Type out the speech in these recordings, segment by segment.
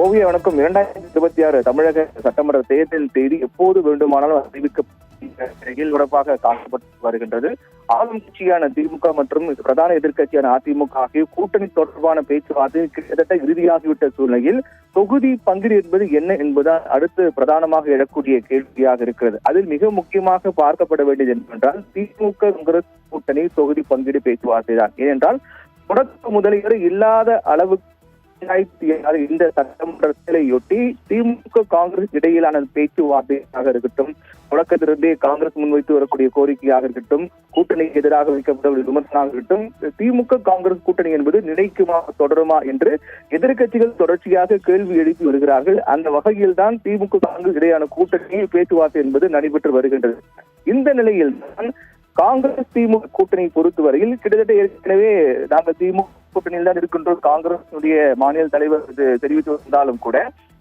ஓவிய வணக்கம் இரண்டாயிரத்தி இருபத்தி ஆறு தமிழக சட்டமன்ற தேர்தல் தேதி எப்போது வேண்டுமானாலும் அறிவிக்க நிலையில் காணப்பட்டு வருகின்றது. ஆளும் கட்சியான திமுக மற்றும் பிரதான எதிர்க்கட்சியான அதிமுக ஆகிய கூட்டணி தொடர்பான பேச்சுவார்த்தை கிட்டத்தட்ட இறுதியாகிவிட்ட சூழ்நிலையில் தொகுதி பங்கீடு என்பது என்ன என்பதால் அடுத்து பிரதானமாக எழக்கூடிய கேள்வியாக இருக்கிறது. அதில் மிக முக்கியமாக பார்க்கப்பட வேண்டியது என்னவென்றால் திமுக காங்கிரஸ் கூட்டணி தொகுதி பங்கீடு பேச்சுவார்த்தை தான். ஏனென்றால் தொடக்க முதலியர் இல்லாத அளவுக்கு இரண்டாயிரத்தி ஆறு இந்த சட்டமன்றத்தையொட்டி திமுக காங்கிரஸ் இடையிலான பேச்சுவார்த்தையாக இருக்கட்டும் தொடக்கத்திலிருந்தே காங்கிரஸ் முன்வைத்து வரக்கூடிய கோரிக்கையாக இருக்கட்டும் கூட்டணிக்கு எதிராக வைக்கப்பட்ட விமர்சனமாக இருக்கட்டும் திமுக காங்கிரஸ் கூட்டணி என்பது நிலைக்குமா தொடருமா என்று எதிர்கட்சிகள் தொடர்ச்சியாக கேள்வி எழுப்பி வருகிறார்கள். அந்த வகையில் தான் திமுக காங்கிரஸ் இடையான கூட்டணி பேச்சுவார்த்தை என்பது நடைபெற்று வருகின்றது. இந்த நிலையில் தான் காங்கிரஸ் திமுக கூட்டணி பொறுத்தவரையில் கிட்டத்தட்ட ஏற்கனவே நாங்கள் திமுக கூட்டணியில் தான் இருக்கின்றோம் காங்கிரஸ் மாநில தலைவர் தெரிவித்து வந்தாலும் கூட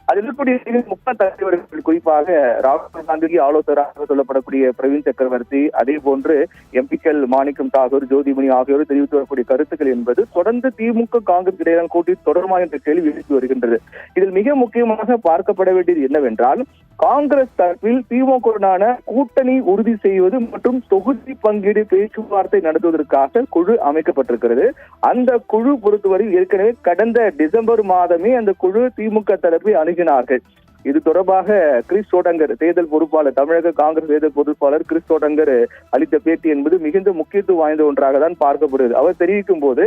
அதில் இருக்கக்கூடிய முக்கிய தலைவர்கள் குறிப்பாக ராகுல் காந்திக்கு ஆலோசகராக சொல்லப்படக்கூடிய பிரவீன் சக்கரவர்த்தி அதே போன்று எம்பிக்கள் மாணிக்கம் தாகூர் ஜோதிமணி ஆகியோர் தெரிவித்து வரக்கூடிய கருத்துக்கள் என்பது தொடர்ந்து திமுக காங்கிரஸ் இடையிலான கூட்டி தொடருமா என்ற கேள்வி எழுப்பி வருகின்றது. இதில் மிக முக்கியமாக பார்க்கப்பட வேண்டியது என்னவென்றால் காங்கிரஸ் தரப்பில் திமுகவுடனான கூட்டணி உறுதி செய்வது மற்றும் தொகுதி பங்கீடு பேச்சுவார்த்தை நடத்துவதற்காக குழு அமைக்கப்பட்டிருக்கிறது. அந்த குழு பொறுத்தவரை ஏற்கனவே கடந்த டிசம்பர் மாதமே அந்த குழு திமுக தரப்பை அணுகினார்கள் இது தொடர்பாக கிறிஸ் சோடங்கர் தேர்தல் பொறுப்பாளர் தமிழக காங்கிரஸ் தேர்தல் பொறுப்பாளர் கிறிஸ் சோடங்கர் அளித்த பேட்டி என்பது மிகுந்த முக்கியத்துவம் வாய்ந்த ஒன்றாக தான் பார்க்கப்படுகிறது. அவர் தெரிவிக்கும் போது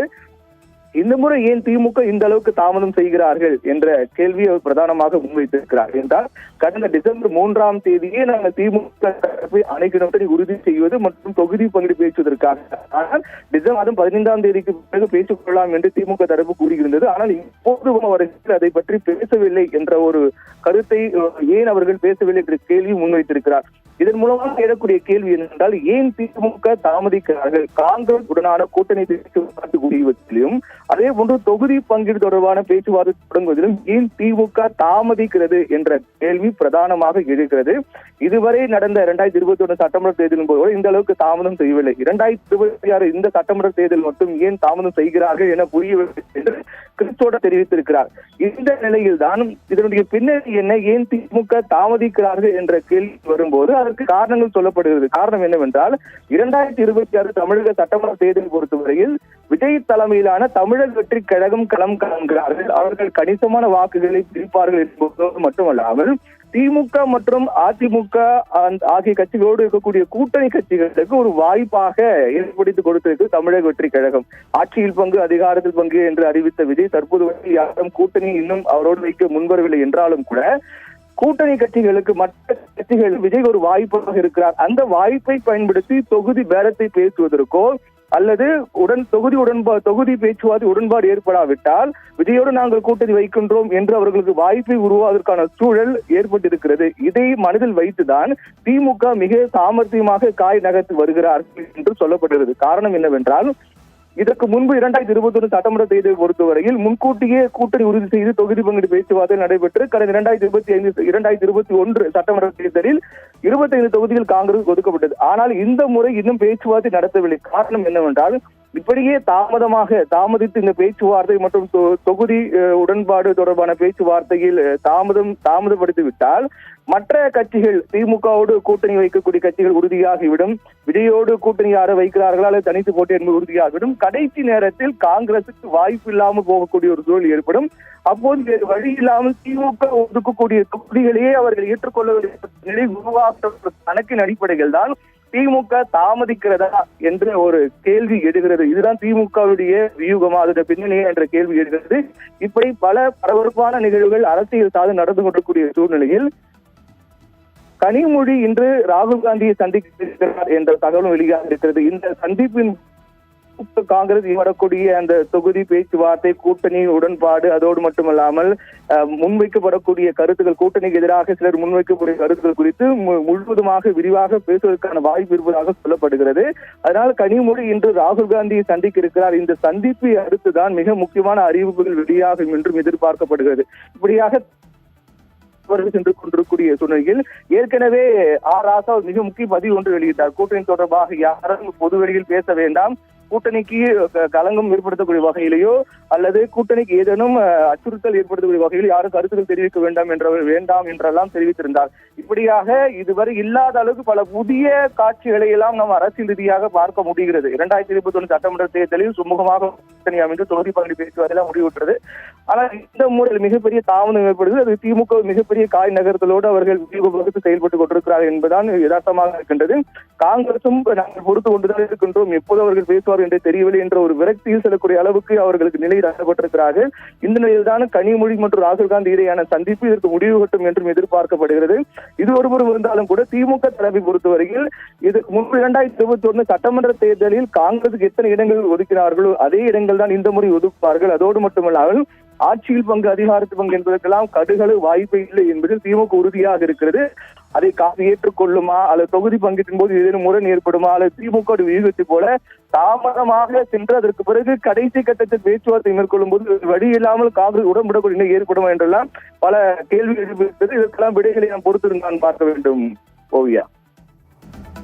இந்த முறை ஏன் திமுக இந்த அளவுக்கு தாமதம் செய்கிறார்கள் என்ற கேள்வியை அவர் பிரதானமாக முன்வைத்திருக்கிறார் என்றால் கடந்த டிசம்பர் மூன்றாம் தேதியே நாங்கள் திமுக தரப்பை உறுதி செய்வது மற்றும் தொகுதி பங்கீடு பேசுவதற்காக. ஆனால் டிசம்பர் மாதம் பதினைந்தாம் தேதிக்கு பிறகு பேசிக் கொள்ளலாம் என்று திமுக தரப்பு கூறியிருந்தது. ஆனால் இப்போது அவர்கள் அதை பற்றி பேசவில்லை என்ற ஒரு கருத்தை ஏன் அவர்கள் பேசவில்லை என்ற கேள்வி முன்வைத்திருக்கிறார். இதன் மூலமாக எழக்கூடிய கேள்வி என்னென்றால் ஏன் திமுக தாமதிக்கிறார்கள்? காங்கிரஸ் உடனான கூட்டணி பேச்சுவார்த்தை முடிவதிலும் அதே போன்று தொகுதி பங்கீடு தொடர்பான பேச்சுவார்த்தை தொடங்குவதிலும் ஏன் திமுக தாமதிக்கிறது என்ற கேள்வி பிரதானமாக எழுகிறது. இதுவரை நடந்த இரண்டாயிரத்தி இருபத்தி ஒன்று சட்டமன்ற தேர்தலின் போது இந்த அளவுக்கு தாமதம் செய்யவில்லை. இரண்டாயிரத்தி இருபத்தி ஆறு இந்த சட்டமன்ற தேர்தல் மட்டும் ஏன் தாமதம் செய்கிறார்கள் என புரியவில்லை என்று கிறிஸ்தோட தெரிவித்திருக்கிறார். இந்த நிலையில் தான் இதனுடைய பின்னணி என்ன? ஏன் திமுக தாமதிக்கிறார்கள் என்ற கேள்வி வரும்போது அதற்கு காரணங்கள் சொல்லப்படுகிறது. காரணம் என்னவென்றால் இரண்டாயிரத்தி இருபத்தி ஆறு தமிழக சட்டமன்ற தேர்தல் பொறுத்தவரையில் விஜய் தலைமையிலான தமிழர் வெற்றி கழகம் களம் காண்கிறார்கள் அவர்கள் கணிசமான வாக்குகளை பிரிப்பார்கள் என்பதோடு மட்டுமல்லாமல் திமுக மற்றும் அதிமுக ஆகிய கட்சிகளோடு இருக்கக்கூடிய கூட்டணி கட்சிகளுக்கு ஒரு வாய்ப்பாக ஏற்படுத்தி கொடுத்திருக்கு தமிழக வெற்றி கழகம். ஆட்சியில் பங்கு அதிகாரத்தில் பங்கு என்று அறிவித்த விஜய் தற்போது வரை யாரும் கூட்டணி இன்னும் அவரோடு வைக்க முன்வரவில்லை என்றாலும் கூட கூட்டணி கட்சிகளுக்கு மற்ற கட்சிகள் விஜய் ஒரு வாய்ப்பாக இருக்கிறார். அந்த வாய்ப்பை பயன்படுத்தி தொகுதி பேரத்தை பேசுவதற்கோ அல்லது உடன் தொகுதி உடன்பா தொகுதி பேச்சுவார்த்தை உடன்பாடு ஏற்படாவிட்டால் விஜயோடு நாங்கள் கூட்டணி வைக்கின்றோம் என்று அவர்களுக்கு வாய்ப்பை உருவாவதற்கான சூழல் ஏற்பட்டிருக்கிறது. இதை மனதில் வைத்துதான் திமுக மிக சாமர்த்தியமாக காய் நகர்த்து வருகிறார்கள் என்று சொல்லப்படுகிறது. காரணம் என்னவென்றால் இதற்கு முன்பு இரண்டாயிரத்தி இருபத்தி ஒன்று சட்டமன்ற தேர்தலை பொறுத்தவரையில் முன்கூட்டியே கூட்டணி உறுதி செய்து தொகுதி பங்கீடு பேச்சுவார்த்தை நடைபெற்று கடந்த இரண்டாயிரத்தி இருபத்தி ஐந்து இரண்டாயிரத்தி இருபத்தி ஒன்று சட்டமன்ற தேர்தலில் இருபத்தி ஐந்து தொகுதிகள் காங்கிரஸ் ஒதுக்கப்பட்டது. ஆனால் இந்த முறை இன்னும் பேச்சுவார்த்தை நடத்தவில்லை. காரணம் என்னவென்றால் இப்படியே தாமதமாக தாமதித்து இந்த பேச்சுவார்த்தை மற்றும் தொகுதி உடன்பாடு தொடர்பான பேச்சுவார்த்தையில் தாமதம் தாமதப்படுத்திவிட்டால் மற்ற கட்சிகள் திமுகவோடு கூட்டணி வைக்கக்கூடிய கட்சிகள் உறுதியாகிவிடும். விஜயோடு கூட்டணி யாரை வைக்கிறார்களா அல்லது தனித்து போட்டி என்பது உறுதியாகிவிடும். கடைசி நேரத்தில் காங்கிரசுக்கு வாய்ப்பு இல்லாமல் போகக்கூடிய ஒரு சூழல் ஏற்படும். அப்போது வேறு வழி இல்லாமல் திமுக ஒதுக்கக்கூடிய தொகுதிகளையே அவர்கள் ஏற்றுக்கொள்ள வேண்டிய நிலை உருவாக்க கணக்கின் அடிப்படையில் தான் திமுக தாமதிக்கிறதா என்ற ஒரு கேள்வி எடுகிறது இதுதான் திமுகவுடைய வியூகமா அதோட பின்னணியே என்ற கேள்வி எடுகிறது இப்படி பல பரபரப்பான நிகழ்வுகள் அரசியல் சாதம் நடந்து கொண்டிருக்கூடிய சூழ்நிலையில் கனிமொழி இன்று ராகுல் காந்தியை சந்திக்கிறார் என்ற தகவலும் வெளியாக இருக்கிறது இந்த சந்திப்பின் காங்கிரஸ் வரக்கூடிய அந்த தொகுதி பேச்சுவார்த்தை கூட்டணி உடன்பாடு அதோடு மட்டுமல்லாமல் முன்வைக்கப்படக்கூடிய கருத்துக்கள் கூட்டணிக்கு எதிராக சிலர் முன்வைக்கக்கூடிய கருத்துக்கள் குறித்து முழுவதுமாக விரிவாக பேசுவதற்கான வாய்ப்பு இருப்பதாக சொல்லப்படுகிறது. அதனால் கனிமொழி இன்று ராகுல் காந்தியை சந்திக்க இருக்கிறார் இந்த சந்திப்பை அடுத்துதான் மிக முக்கியமான அறிவிப்புகள் வெளியாகும் என்றும் எதிர்பார்க்கப்படுகிறது. இப்படியாக சென்று கொண்டிருக்கூடிய சூழ்நிலையில் ஏற்கனவே ஆர் ராசா மிக முக்கிய பதிவு ஒன்று வெளியிட்டார். கூட்டணி தொடர்பாக யாரும் பொது வெளியில் பேச வேண்டாம். கூட்டணிக்கு கலங்கம் ஏற்படுத்தக்கூடிய வகையிலேயோ அல்லது கூட்டணிக்கு ஏதேனும் அச்சுறுத்தல் ஏற்படுத்தக்கூடிய வகையில் யாரும் கருத்துக்கள் தெரிவிக்க வேண்டாம் என்ற வேண்டாம் என்றெல்லாம் தெரிவித்திருந்தார். இப்படியாக இதுவரை இல்லாத அளவுக்கு பல புதிய காட்சிகளை எல்லாம் நாம் அரசியல் ரீதியாக பார்க்க முடிகிறது. இரண்டாயிரத்தி இருபத்தி ஒன்று சட்டமன்ற தேர்தலில் சுமூகமாக கூட்டணி அமைந்து தொகுதி பகுதி பேச்சுவார்த்தையெல்லாம் முடிவுற்றது. ஆனால் இந்த முறையில் மிகப்பெரிய தாமதம் ஏற்படுது. அது திமுக மிகப்பெரிய காய் நகரத்தலோடு அவர்கள் விரிவு வகுத்து செயல்பட்டுக் கொண்டிருக்கிறார்கள் என்பதுதான் யதார்த்தமாக இருக்கின்றது. காங்கிரசும் நாங்கள் பொறுத்து கொண்டுதான் இருக்கின்றோம். எப்போது அவர்கள் பேசுவார் பேசுவார் என்று தெரியவில்லை என்ற ஒரு விரக்தியில் செல்லக்கூடிய அளவுக்கு அவர்களுக்கு நிலை தள்ளப்பட்டிருக்கிறார்கள் இந்த நிலையில்தான் கனிமொழி மற்றும் ராகுல் காந்தி இடையான சந்திப்பு இதற்கு முடிவு கட்டும் என்றும் எதிர்பார்க்கப்படுகிறது. இது ஒருபுறம் இருந்தாலும் கூட திமுக தலைமை பொறுத்தவரையில் இதுக்கு முன்பு இரண்டாயிரத்தி இருபத்தி ஒன்று சட்டமன்ற தேர்தலில் காங்கிரசுக்கு எத்தனை இடங்கள் ஒதுக்கினார்களோ அதே இடங்கள் தான் இந்த முறை ஒதுக்குவார்கள். அதோடு மட்டுமல்லாமல் ஆட்சியில் பங்கு அதிகாரத்து பங்கு என்பதற்கெல்லாம் கடுகளு வாய்ப்பு இல்லை என்பதில் திமுக உறுதியாக இருக்கிறது. அதை காசு ஏற்றுக்கொள்ளுமா? அல்லது தொகுதி பங்கீட்டின் போது ஏதேனும் முரண் ஏற்படுமா? அல்லது திமுக வியூகத்தை போல தாமதமாக சென்று அதற்கு பிறகு கடைசி கட்டத்தில் பேச்சுவார்த்தை மேற்கொள்ளும் போது வழி இல்லாமல் காங்கிரஸ் உடன்படக்கூடிய நிலை ஏற்படுமா என்றெல்லாம் பல கேள்விகள் எழுப்பியிருக்கிறது இதற்கெல்லாம் விடைகளை நாம் பொறுத்திருந்தான் பார்க்க வேண்டும். ஓவியா.